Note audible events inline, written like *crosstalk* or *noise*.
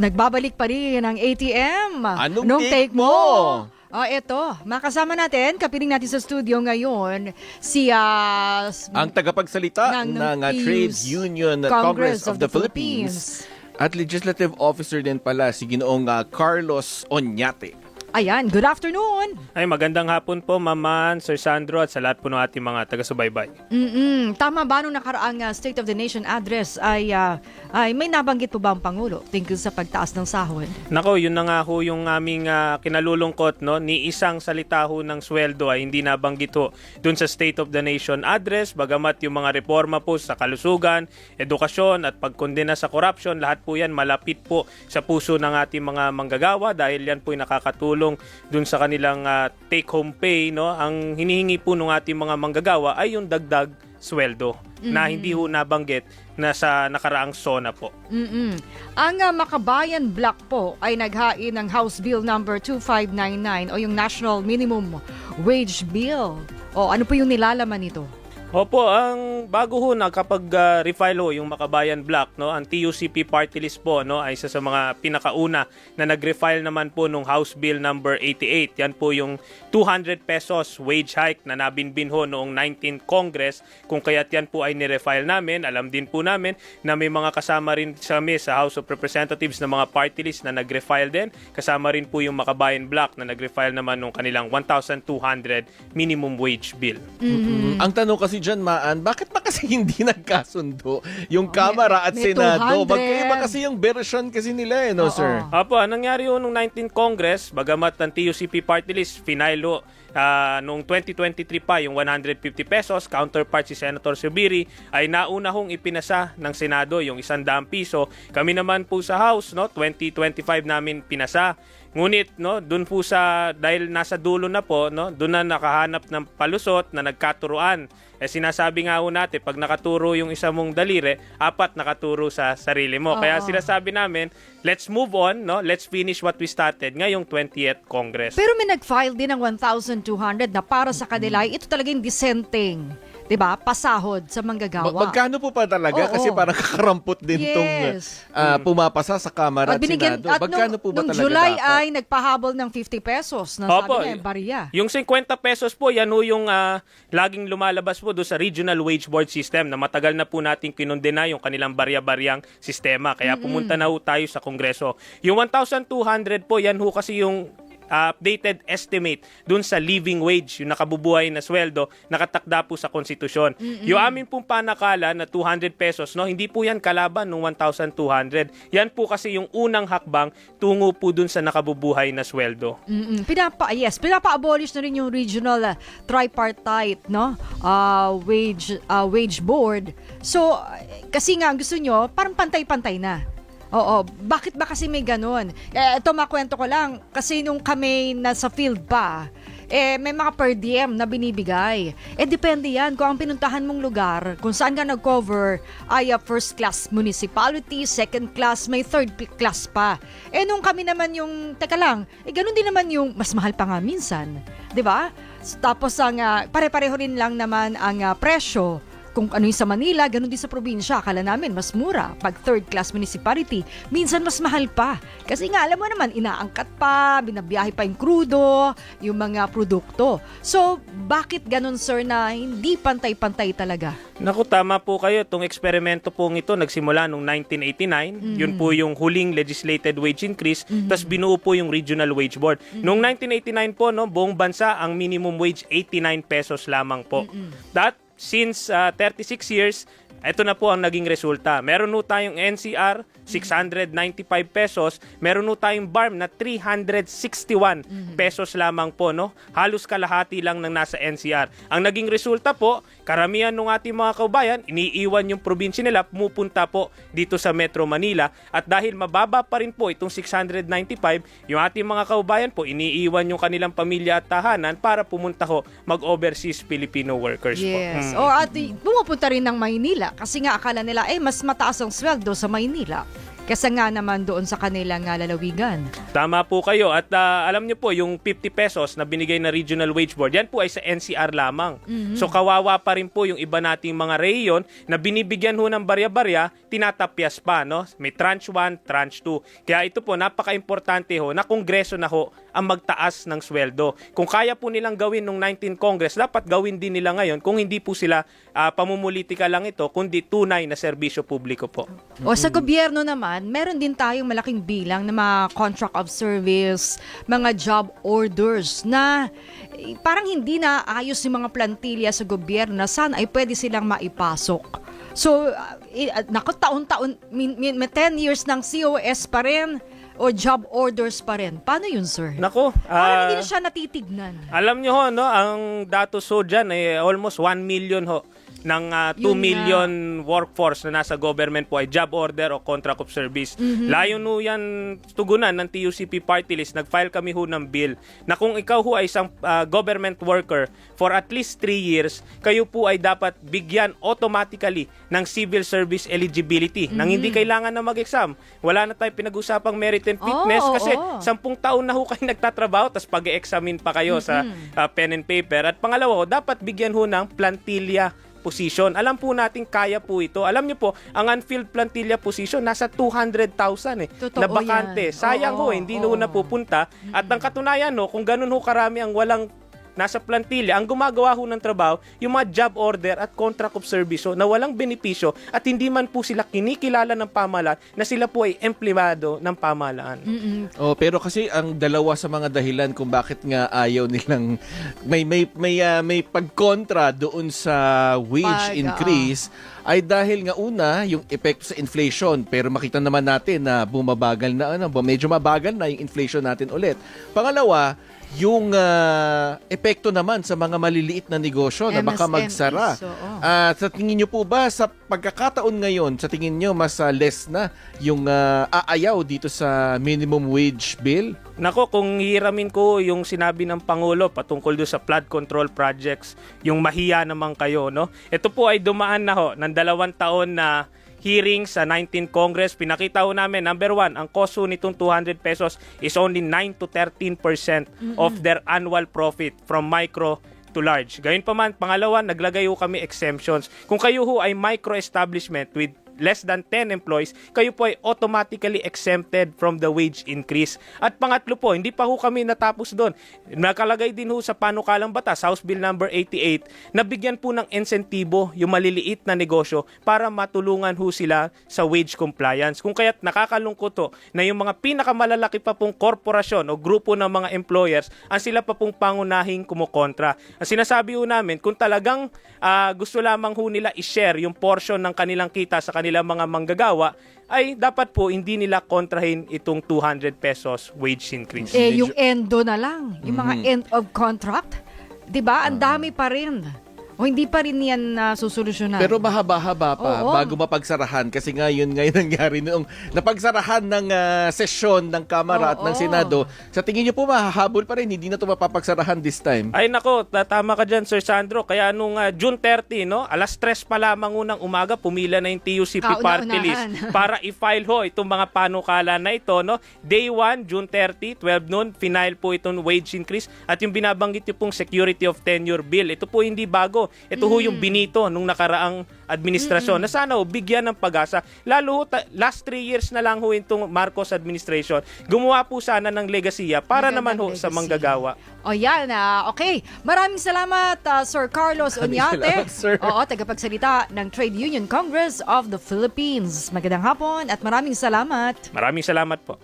nagbabalik pa rin ang ATM. Anong take mo? Oh, eto, makasama natin, kapiling natin sa studio ngayon, si ah, s- Ang tagapagsalita Ng- ng, ng uh, Trade PUS Union Congress, of, the, Philippines. At legislative officer din pala si Ginoong uh, Carlos Oñate. Ayan, good afternoon. Ay, magandang hapon po, Maman, Sir Sandro, at sa lahat po ng ating mga taga-subaybay. Mm-mm. Tama ba nung nakaraang ah, State of the Nation address ay, ah, ay may nabanggit po ba ang Pangulo tungkol sa pagtaas ng sahod? Nako, yun na nga ho yung aming ah, kinalulungkot, no? Ni isang salita ho ng sweldo ay hindi nabanggit ho dun sa State of the Nation address, bagamat yung mga reforma po sa kalusugan, edukasyon at pagkondena sa corruption, lahat po yan malapit po sa puso ng ating mga manggagawa dahil yan po ay nakakatulong dun sa kanilang ah, take-home pay, no? Ang hinihingi po ng ating mga manggagawa ay yung dagdag sweldo na hindi ho nabanggit na sa nakaraang SONA po. Mm-mm. Ang ah, Makabayan Block po ay naghain ng House Bill number 2599 o yung National Minimum Wage Bill. O ano po yung nilalaman nito? Opo, ang bago ho na kapag ah, refile ho yung Makabayan Block, no, ang TUCP party list po no ay isa sa mga pinakauna na nag-refile naman po nung House Bill number 88. Yan po yung 200 pesos wage hike na nabinbin ho noong 19th Congress. Kung kaya't yan po ay nirefile namin, alam din po namin na may mga kasama rin sa kami sa House of Representatives na mga party list na nag-refile din. Kasama rin po yung Makabayan Block na nag-refile naman nung kanilang 1,200 minimum wage bill. Ang tanong kasi dyan, Maan, bakit ba kasi *laughs* hindi nagkasundo yung Kamara at may Senado? 200. Magkaiba kasi yung version kasi nila eh, no, Oo. sir? Apo, anong nangyari ho nung 19th Congress, bagamat ang TUCP party list, finalo ah, nung 2023 pa yung 150 pesos, counterpart si Senator Subiri, ay nauna hong ipinasa ng Senado yung 100 piso. Kami naman po sa House, no, 2025 namin pinasa. Ngunit no, doon po sa dahil nasa dulo na po, no, doon na nakahanap ng palusot na nagkaturuan. Eh sinasabi nga ho natin, pag nakaturo yung isa mong daliri, apat nakaturo sa sarili mo. Kaya sinasabi namin, let's move on, no? Let's finish what we started ngayong 20th Congress. Pero may nag-file din ng 1,200 na para sa kanila, ito talagang dissenting, 'di ba? Pasahod sa manggagawa. Ma- magkano po pa talaga? Oo. Kasi parang *laughs* kakarampot din Yes. tong ah, pumapasa sa Kamara At at, binigyan, Senado. at Magkano nung, po ba nung talaga July dapat? ay nagpahabol ng 50 pesos na Opo. sabi niya, bariya. Yung 50 pesos po, yan ho yung ah, laging lumalabas po doon sa Regional Wage Board System na matagal na po natin kinondena yung kanilang barya-baryang sistema. Kaya pumunta na ho tayo sa Kongreso. Yung 1,200 po, yan ho kasi yung updated estimate dun sa living wage, yung nakabubuhay na sweldo, nakatakda po sa konstitusyon. Yung amin pong panakala na 200 pesos, no, hindi po yan kalaban ng 1,200. Yan po kasi yung unang hakbang tungo po dun sa nakabubuhay na sweldo. Mm-mm. Pinapa yes, pinapa-abolish na rin yung regional uh, tripartite, no? Ah, wage ah, wage board. So kasi nga gusto nyo, parang pantay-pantay na. Oo, bakit ba kasi may ganun? Eh, ito makwento ko lang, kasi nung kami nasa field pa, eh, may mga per diem na binibigay. Eh, depende yan kung ang pinuntahan mong lugar, kung saan ka nag-cover, ay uh, first class municipality, second class, may third class pa. Eh, nung kami naman yung, teka lang, eh, ganun din naman yung, mas mahal pa nga minsan. ba? Tapos, ang, ah, pare-pareho rin lang naman ang ah, presyo kung ano yung sa Manila, ganun din sa probinsya. Akala namin mas mura. Pag third class municipality, minsan mas mahal pa. Kasi nga, alam mo naman, inaangkat pa, binabiyahe pa yung krudo, yung mga produkto. So, bakit ganun, sir, na hindi pantay-pantay talaga? Naku, tama po kayo. Itong eksperimento pong ito nagsimula noong 1989. Yun po yung huling legislated wage increase. Tapos binuo po yung Regional Wage Board. Noong 1989 po, no, buong bansa, ang minimum wage 89 pesos lamang po. That, since uh, 36 years, ito na po ang naging resulta. Meron po tayong NCR, 695 pesos. Meron po tayong BARM na 361 pesos lamang po. No? Halos kalahati lang ng nasa NCR. Ang naging resulta po, karamihan ng ating mga kaubayan, iniiwan yung probinsya nila, pumupunta po dito sa Metro Manila. At dahil mababa pa rin po itong 695, yung ating mga kaubayan po, iniiwan yung kanilang pamilya at tahanan para pumunta ho mag-overseas Filipino workers po. Yes. Mm. O at pumupunta rin ng Maynila kasi nga akala nila, eh, mas mataas ang sweldo sa Maynila. Kesa nga naman doon sa kanilang ah, lalawigan. Tama po kayo. At ah, alam niyo po, yung 50 pesos na binigay na Regional Wage Board, yan po ay sa NCR lamang. So kawawa pa rin po yung iba nating mga rehiyon na binibigyan ho ng barya-barya, tinatapyas pa. No? May tranche 1, tranche 2. Kaya ito po, napaka-importante ho na kongreso na ho ang magtaas ng sweldo. Kung kaya po nilang gawin nung 19 Congress, dapat gawin din nila ngayon kung hindi po sila ah, pamumulitika lang ito, kundi tunay na serbisyo publiko po. O sa gobyerno naman, meron din tayong malaking bilang ng mga contract of service, mga job orders na eh, parang hindi na ayos yung mga plantilya sa gobyerno na sana ay pwede silang maipasok. So, uh, eh, uh, naku, taon-taon, min, may 10 years ng COS pa rin o job orders pa rin. Paano yun, sir? Nako, Parang hindi ah, na siya natitignan. Alam nyo ho, no, ang datos ho dyan ay almost 1 million ho ng ah, 2 Yun nga. million workforce na nasa government po ay job order o contract of service. Mm-hmm. Layo no yan tugunan ng TUCP party list. Nag-file kami ho ng bill na kung ikaw ho ay isang ah, government worker for at least 3 years, kayo po ay dapat bigyan automatically ng civil service eligibility nang hindi Mm-hmm. kailangan na mag-exam. Wala na tayong pinag-usapang merit and fitness Oo, kasi oo. sampung taon na ho kayo *laughs* nagtatrabaho tapos pag-examine pa kayo sa uh, pen and paper. At pangalawa ho, dapat bigyan ho ng plantilla position. Alam po natin kaya po ito. Alam niyo po, ang unfilled plantilla position nasa 200,000 eh Totoo na bakante. yan. Sayang Oo, ho, hindi oo. ho napupunta. At ang katunayan ho, kung ganun ho karami ang walang nasa plantilla, ang gumagawa ho ng trabaho, yung mga job order at contract of service ho, na walang benepisyo at hindi man po sila kinikilala ng pamahalaan na sila po ay empleyado ng pamahalaan. Oh, pero kasi ang dalawa sa mga dahilan kung bakit nga ayaw nilang may may may ah, may pagkontra doon sa wage Pag, increase ay dahil nga una yung epekto sa inflation pero makita naman natin na bumabagal na ano, medyo mabagal na yung inflation natin ulit. Pangalawa, yung ah, epekto naman sa mga maliliit na negosyo na baka magsara. oo. Ah, sa tingin niyo po ba sa pagkakataon ngayon, sa tingin niyo mas ah, less na yung ah, aayaw dito sa minimum wage bill? Nako, kung hiramin ko yung sinabi ng Pangulo patungkol do sa flood control projects, yung mahiya naman kayo, no? Ito po ay dumaan na ho ng dalawang taon na hearing sa 19 Congress. Pinakita ho namin, number one, ang koso nitong 200 pesos is only 9 to 13% of their annual profit from micro to large. Gayun pa man, pangalawa, naglagay ho kami exemptions. Kung kayo ho ay micro establishment with less than 10 employees, kayo po ay automatically exempted from the wage increase. At pangatlo po, hindi pa ho kami natapos doon. Nakalagay din ho sa panukalang batas, House Bill number 88, na bigyan po ng insentibo yung maliliit na negosyo para matulungan ho sila sa wage compliance. Kung kaya't nakakalungkot ho na yung mga pinakamalalaki pa pong korporasyon o grupo ng mga employers, ang sila pa pong pangunahing kumukontra. Ang sinasabi ho namin, kung talagang ah, gusto lamang ho nila i-share yung portion ng kanilang kita sa kanilang mga manggagawa, ay dapat po hindi nila kontrahin itong 200 pesos wage increase. Eh, yung endo na lang. Yung mga end of contract. 'Di ba Ang dami pa rin. O hindi pa rin yan na susolusyonan. Pero mahaba-haba pa Oo. bago mapagsarahan kasi ngayon ngayon *laughs* nangyari noong napagsarahan ng ah, sesyon ng Kamara at ng Oo. Senado. Sa tingin niyo po mahahabol pa rin, hindi na ito mapapagsarahan this time. Ay nako, tama ka dyan Sir Sandro. Kaya nung ah, June 30, no, alas 3 pa lamang unang umaga, pumila na yung TUCP party Kauna-unahan. list *laughs* para i-file ho itong mga panukala na ito. No? Day 1, June 30, 12 noon, final po itong wage increase at yung binabanggit yung pong security of tenure bill. Ito po hindi bago. Ito ho yung binito nung nakaraang administrasyon na sana ho bigyan ng pag-asa. Lalo ho, ta- last 3 years na lang ho itong Marcos administration. Gumawa po sana ng legasiya para naman ho Magandang sa legacy. manggagawa. O yan, ah, okay. Maraming salamat, ah, Sir Carlos salamat, sir. Oo, tagapagsalita ng Trade Union Congress of the Philippines. Magandang hapon at maraming salamat. Maraming salamat po.